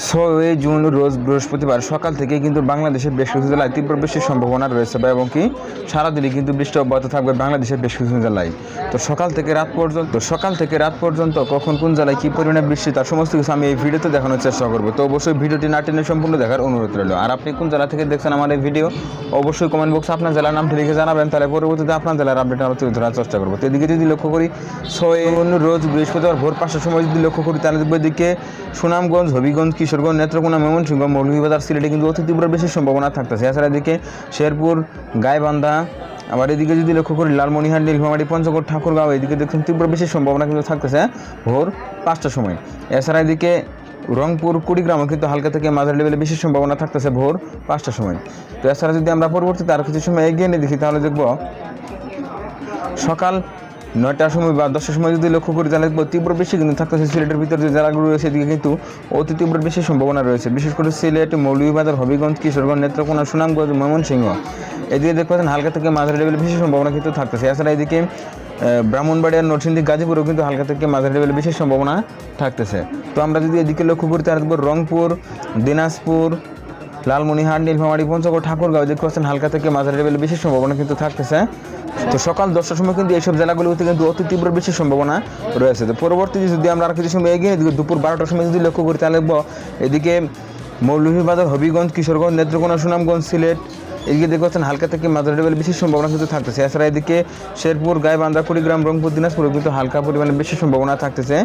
ছয় জুন রোজ বৃহস্পতিবার সকাল থেকে কিন্তু বাংলাদেশের বেশ কিছু জেলায় তীব্র বৃষ্টির সম্ভাবনা রয়েছে বা এবং কি সারাদিনই কিন্তু বৃষ্টি অব্যাহত থাকবে বাংলাদেশের বেশ কিছু জেলায়। তো সকাল থেকে রাত পর্যন্ত সকাল থেকে রাত পর্যন্ত কখন কোন জেলায় কী পরিমাণে বৃষ্টি তার সমস্ত কিছু আমি এই ভিডিওতে দেখানোর চেষ্টা করব। তো অবশ্যই ভিডিওটি না টেনে সম্পূর্ণ দেখার অনুরোধ রইল। আর আপনি কোন জেলা থেকে দেখছেন আমার এই ভিডিও, অবশ্যই কমেন্ট বক্সে আপনার জেলার নামটি লিখে জানাবেন, তাহলে পরবর্তীতে আপনার জেলার আপডেট আমরা তুলে ধরার চেষ্টা করব। তো এদিকে যদি লক্ষ্য করি ছয় রোজ বৃহস্পতিবার ভোর পাঁচটার সময় যদি লক্ষ্য করি, তাহলে দেখব এদিকে সুনামগঞ্জ, হবিগঞ্জ কিশোরগঞ্জ নেত্রকোনা ময়মনসিংহ মৌলভীবাজার সিলেটে কিন্তু অতি তীব্র বেশি সম্ভাবনা থাকতেছে। এছাড়া এদিকে শেরপুর, গাইবান্ধা, আবার এদিকে যদি লক্ষ্য করি লালমনিহাট নীলফামারী পঞ্চগড়, ঠাকুরগাঁও, এদিকে দেখুন তীব্র বেশি সম্ভাবনা কিন্তু থাকতেছে ভোর পাঁচটার সময়। এছাড়া এদিকে রংপুর, কুড়িগ্রামও কিন্তু হালকা থেকে মাঝারি লেভেলে বেশি সম্ভাবনা থাকতেছে ভোর পাঁচটার সময়। তো এছাড়া যদি আমরা পরবর্তীতে আরও কিছু সময় এগিয়ে নিয়ে দেখি, তাহলে দেখব সকাল নয়টার সময় বা দশটার সময় যদি লক্ষ্য করি তাহলে তীব্র বৃষ্টি কিন্তু থাকতেছে সিলেটের ভিতরে যে জেলাগুলো রয়েছে এদিকে কিন্তু অতি তীব্র বেশি সম্ভাবনা রয়েছে। বিশেষ করে সিলেট, মৌলভীবাজার, হবিগঞ্জ, কিশোরগঞ্জ, নেত্রকোনা, সুনামগঞ্জ, ময়মনসিংহ। এদিকে দেখতে পাচ্ছেন হালকা থেকে মাঝারি লেভেলে বেশি সম্ভাবনা কিন্তু থাকতেছে। এছাড়া এদিকে ব্রাহ্মণবাড়িয়া, নরসিংদী, গাজীপুরেও কিন্তু হালকা থেকে মাঝারি লেভেলে বেশি সম্ভাবনা থাকতেছে। তো আমরা যদি এদিকে লক্ষ্য করি তাহলে দেখব রংপুর, দিনাজপুর লালমনিহাট নীলফামারী, পঞ্চগড়, ঠাকুরগাঁও, দেখতে পাচ্ছেন হালকা থেকে মাঝারি লেভেলে বেশি সম্ভাবনা কিন্তু থাকতেছে। তো সকাল দশটার সময় কিন্তু এইসব জেলাগুলোতে কিন্তু অতি তীব্র বেশি সম্ভাবনা রয়েছে। তো পরবর্তী যদি আমরা আর কিছু সময় এগিয়ে দুপুর বারোটার সময় যদি লক্ষ্য করি, তাহলে এদিকে মৌলভীবাজার, হবিগঞ্জ, কিশোরগঞ্জ, নেত্রকোনা, সুনামগঞ্জ, সিলেট, এদিকে দেখতে পাচ্ছেন হালকা থেকে মাঝারি লেভেলে বেশি সম্ভাবনা কিন্তু থাকতেছে। এছাড়া এদিকে শেরপুর গাইবান্ধা কুড়িগ্রাম রংপুর দিনাজপুরে কিন্তু হালকা পরিমাণে বেশি সম্ভাবনা থাকতেছে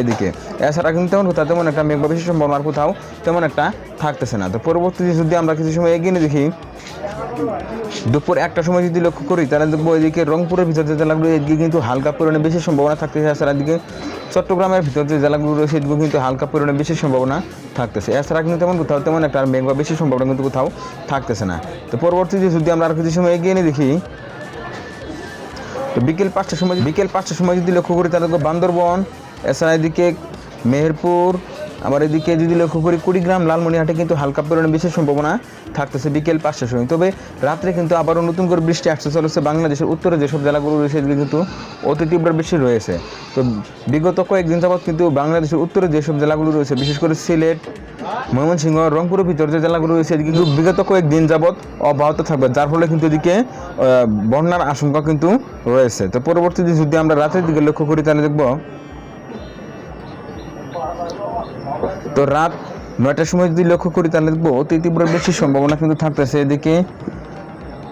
এদিকে। এছাড়া কিন্তু তেমন কোথাও, তেমন একটা মেঘ বা বেশি সম্ভাবনা কোথাও তেমন একটা থাকতেছে না। তো পরবর্তীতে যদি আমরা কিছু সময় এগিয়ে দেখি দুপুর একটার সময় যদি লক্ষ্য করি, তাহলে দেখব এদিকে রংপুরের ভিতর যে জেলাগুলো এদিকে কিন্তু হালকা পরিমাণে বেশি সম্ভাবনা থাকতেছে। এছাড়া এদিকে চট্টগ্রামের ভিতর যে জেলাগুলো রয়েছে, এদিকে কিন্তু হালকা পরিমাণে বেশি সম্ভাবনা থাকতেছে। এছাড়া কিন্তু তেমন কোথাও, তেমন একটা আর মেঘ বা বেশি সম্ভাবনা কিন্তু কোথাও থাকতেছে না। তো পরবর্তীতে যদি আমরা আর কিছু সময় এগিয়ে নিয়ে দেখি, তো বিকেল পাঁচটার সময় বিকেল পাঁচটার সময় যদি লক্ষ্য করি, তাহলে বান্দরবন, এছাড়া এদিকে মেহেরপুর আবার এদিকে যদি লক্ষ্য করি কুড়িগ্রাম লালমনিহাটে কিন্তু হালকা পরিমাণে বিশেষ সম্ভাবনা থাকতেছে বিকেল পাঁচটার সময়। তবে রাত্রে কিন্তু আবারও নতুন করে বৃষ্টি আসতে চলেছে। বাংলাদেশের উত্তরে যেসব জেলাগুলো রয়েছে এদিকে কিন্তু অতি তীব্র বৃষ্টি রয়েছে। তো বিগত কয়েকদিন যাবৎ কিন্তু বাংলাদেশের উত্তরে যেসব জেলাগুলো রয়েছে, বিশেষ করে সিলেট, ময়মনসিংহ, রংপুরের ভিতর যে জেলাগুলো রয়েছে, এদিকে কিন্তু বিগত কয়েকদিন যাবৎ অব্যাহত থাকবে, যার ফলে কিন্তু এদিকে বন্যার আশঙ্কা কিন্তু রয়েছে। তো পরবর্তীতে যদি আমরা রাতের দিকে লক্ষ্য করি, তাহলে দেখব তো রাত নয়টার সময় যদি লক্ষ্য করি, তাহলে দেখব অতি তীব্র বেশি সম্ভাবনা কিন্তু থাকতেছে। এদিকে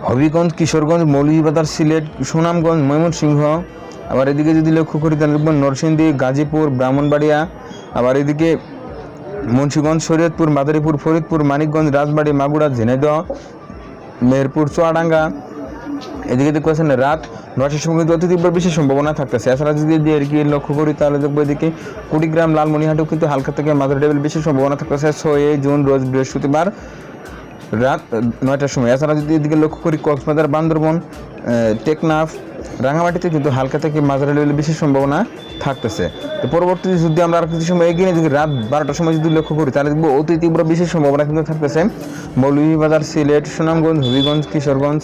হবিগঞ্জ, কিশোরগঞ্জ, মৌলভীবাজার, সিলেট, সুনামগঞ্জ, ময়মনসিংহ, আবার এদিকে যদি লক্ষ্য করি, তাহলে দেখব নরসিংদী, গাজীপুর, ব্রাহ্মণবাড়িয়া, আবার এদিকে মুন্সিগঞ্জ, শরীয়তপুর, মাদারীপুর, ফরিদপুর, মানিকগঞ্জ, রাজবাড়ী, মাগুরা, ঝিনাইদহ, মেহেরপুর, চুয়াডাঙ্গা এদিকে দেখতে পাচ্ছেন, রাত নয়টার সময় কিন্তু অতি তীব্র বেশি সম্ভাবনা থাকতেছে। এছাড়া যদি এদিকে লক্ষ্য করি, তাহলে দেখব এদিকে কুড়িগ্রাম, লালমনিহাটেও কিন্তু হালকা থেকে মাঝারি লেভেল বেশি সম্ভাবনা থাকতেছে। ছয় জুন, রোজ বৃহস্পতিবার রাত নয়টার সময়। এছাড়া যদি এদিকে লক্ষ্য করি, কক্সবাজার, বান্দরবন টেকনাফ, রাঙামাটিতে কিন্তু হালকা থেকে মাঝারি লেভেলে বেশি সম্ভাবনা থাকতেছে। তো পরবর্তী যদি আমরা আর কিছু সময় এগিয়ে নিয়ে দেখি রাত বারোটার সময় যদি লক্ষ্য করি, তাহলে দেখব অতি তীব্র বেশি সম্ভাবনা কিন্তু থাকতেছে। মৌলভীবাজার, সিলেট, সুনামগঞ্জ, হবিগঞ্জ, কিশোরগঞ্জ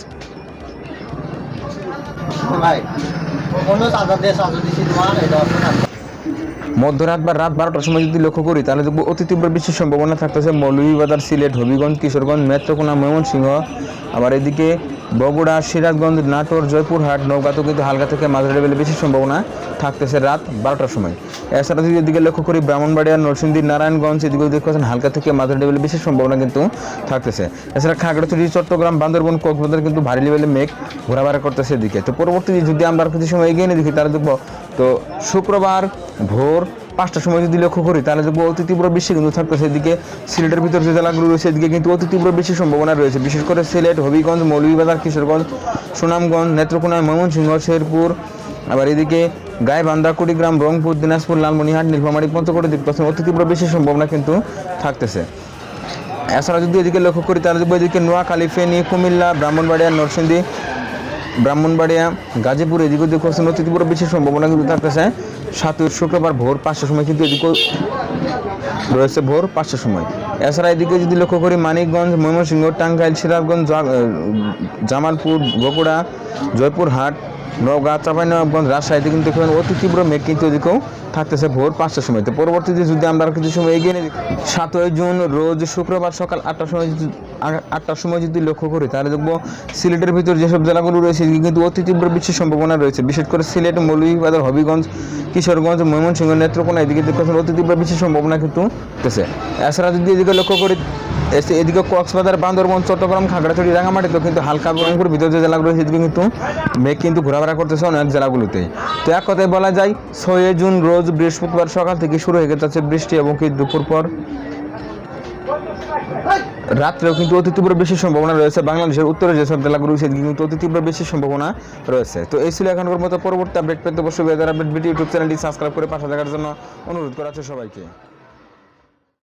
মধ্যরাত বা রাত বারোটার সময় যদি লক্ষ্য করি, তাহলে দেখব অতি তীব্র বৃষ্টির সম্ভাবনা থাকতেছে। মৌলভীবাজার, সিলেট, হবিগঞ্জ, কিশোরগঞ্জ মেত্রকোনা ময়মনসিংহ। আবার এদিকে বগুড়া, সিরাজগঞ্জ, নাটোর, জয়পুরহাট নৌকাতেও কিন্তু হালকা থেকে মাঝারি লেভেলে বেশি সম্ভাবনা থাকতেছে রাত বারোটার সময়। এছাড়া যদি এদিকে লক্ষ্য করি, ব্রাহ্মণবাড়িয়া, নরসিংদী, নারায়ণগঞ্জ এদিকে দেখতে পাচ্ছেন, হালকা থেকে মাঝারি লেভেলে বেশি সম্ভাবনা কিন্তু থাকতেছে। এছাড়া খাগড়াছড়ি, চট্টগ্রাম, বান্দরবন কক্সবাজার কিন্তু ভারী লেভেলে মেঘ ঘোরাফেরা করতেছে এদিকে। তো পরবর্তী যদি আমরা কিছু সময় এগিয়ে নিয়ে দেখি, তাহলে দেখব, তো শুক্রবার ভোর পাঁচটার সময় যদি লক্ষ্য করি, তাহলে দেখব অতি তীব্র বৃষ্টি কিন্তু থাকতেছে। এদিকে সিলেটের ভিতর যে জেলাগুলো রয়েছে, এদিকে কিন্তু অতি তীব্র বৃষ্টির সম্ভাবনা রয়েছে। বিশেষ করে সিলেট, হবিগঞ্জ, মৌলভীবাজার, কিশোরগঞ্জ, সুনামগঞ্জ, নেত্রকোনা, ময়মনসিংহ, শেরপুর। আবার এদিকে গাইবান্ধা, কুড়িগ্রাম, রংপুর, দিনাজপুর, লালমনিহাট, নীলফামারী পঞ্চকোটে পাচ্ছেন অতি তীব্র বৃষ্টির সম্ভাবনা কিন্তু থাকতেছে। এছাড়া যদি এদিকে লক্ষ্য করি, তাহলে দেখব এদিকে নোয়াখালী, ফেনী, কুমিল্লা, ব্রাহ্মণবাড়িয়া, নরসিংদী ব্রাহ্মণবাড়িয়া, গাজীপুর, এদিকে ওদিক হচ্ছে অতি বিশেষ বেশি সম্ভাবনা কিন্তু থাকতেছে। সাতই শুক্রবার ভোর পাঁচটার সময় কিন্তু এদিকে রয়েছে ভোর পাঁচটার সময়। এছাড়া এদিকে যদি লক্ষ্য করি, মানিকগঞ্জ, ময়মনসিংহ, টাঙ্গাইল, সিরাজগঞ্জ জামালপুর, বগুড়া, জয়পুরহাট নওগাঁ চাঁপাইনবাবগঞ্জ রাজশাহীতে কিন্তু এখন অতি তীব্র মেঘ কিন্তু এদিকেও থাকতেছে ভোর পাঁচটার সময়। তো পরবর্তীতে যদি আমরা কিছু সময় এগিয়ে নিই, সাতই জুন, রোজ শুক্রবার সকাল আটটার সময় যদি, আটটার সময় যদি লক্ষ্য করি, তাহলে দেখব সিলেটের ভিতর যেসব জেলাগুলো রয়েছে কিন্তু অতি তীব্র বৃষ্টির সম্ভাবনা রয়েছে। বিশেষ করে সিলেট, মৌলভীবাজার, হবিগঞ্জ, কিশোরগঞ্জ, ময়মনসিংহ, নেত্রকোনা, এদিকে অতি তীব্র বৃষ্টির সম্ভাবনা কিন্তু এছাড়া যদি এদিকে লক্ষ্য করি এদিকে কক্সবাজার, বান্দরবন, চট্টগ্রাম, খাগড়াছড়ি রাঙামাটিতে কিন্তু হালকা রংপুর ভিতর যে জেলাগুলো এদিকে কিন্তু মেঘ কিন্তু ঘোরাফেরা করতেছে অনেক জেলাগুলোতে। তো এক কথায় বলা যায়, ছয় জুন রোজ বৃহস্পতিবার সকাল থেকে শুরু হয়ে যাচ্ছে বৃষ্টি এবং কি দুপুর পর রাত্রেও কিন্তু অতি তীব্র বেশি সম্ভাবনা রয়েছে। বাংলাদেশের উত্তরে যেসব জেলাগুলো এদিকে কিন্তু অতি তীব্র বেশি সম্ভাবনা রয়েছে। তো এই ছিল এখনকার মতো পরবর্তী আপডেট পেতে অবশ্যই বেদার আপডেট ভিডিও ইউটিউব চ্যানেলটি সাবস্ক্রাইব করে পাশে দেখার জন্য অনুরোধ করা হচ্ছে সবাইকে।